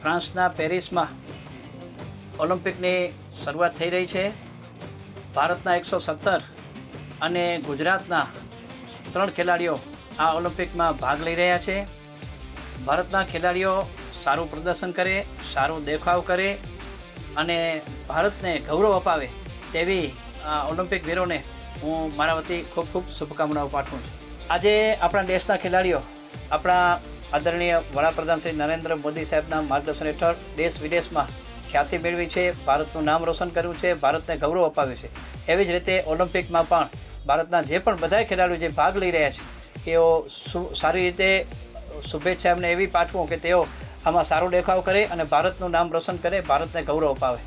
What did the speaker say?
ફ્રાન્સના પેરિસમાં ઓલિમ્પિકની શરૂઆત થઈ રહી છે. ભારતના એકસો સત્તર અને ગુજરાતના ત્રણ ખેલાડીઓ આ ઓલિમ્પિકમાં ભાગ લઈ રહ્યા છે. ભારતના ખેલાડીઓ સારું પ્રદર્શન કરે, સારું દેખાવ કરે અને ભારતને ગૌરવ અપાવે તેવી આ ઓલિમ્પિક વીરોને હું મારા વતી ખૂબ ખૂબ શુભકામનાઓ પાઠવું છું. આજે આપણા દેશના ખેલાડીઓ, આપણા આદરણીય વડાપ્રધાન શ્રી નરેન્દ્ર મોદી સાહેબના માર્ગદર્શન હેઠળ દેશ વિદેશમાં ખ્યાતિ મેળવી છે, ભારતનું નામ રોશન કર્યું છે, ભારતને ગૌરવ અપાવ્યું છે. એવી જ રીતે ઓલિમ્પિકમાં પણ ભારતના જે પણ બધા ખેલાડીઓ જે ભાગ લઈ રહ્યા છે સુ- સારી રીતે શુભેચ્છા એમને એવી પાઠવું કે તેઓ આમાં સારો દેખાવ કરે અને ભારતનું નામ રોશન કરે, ભારતને ગૌરવ અપાવે.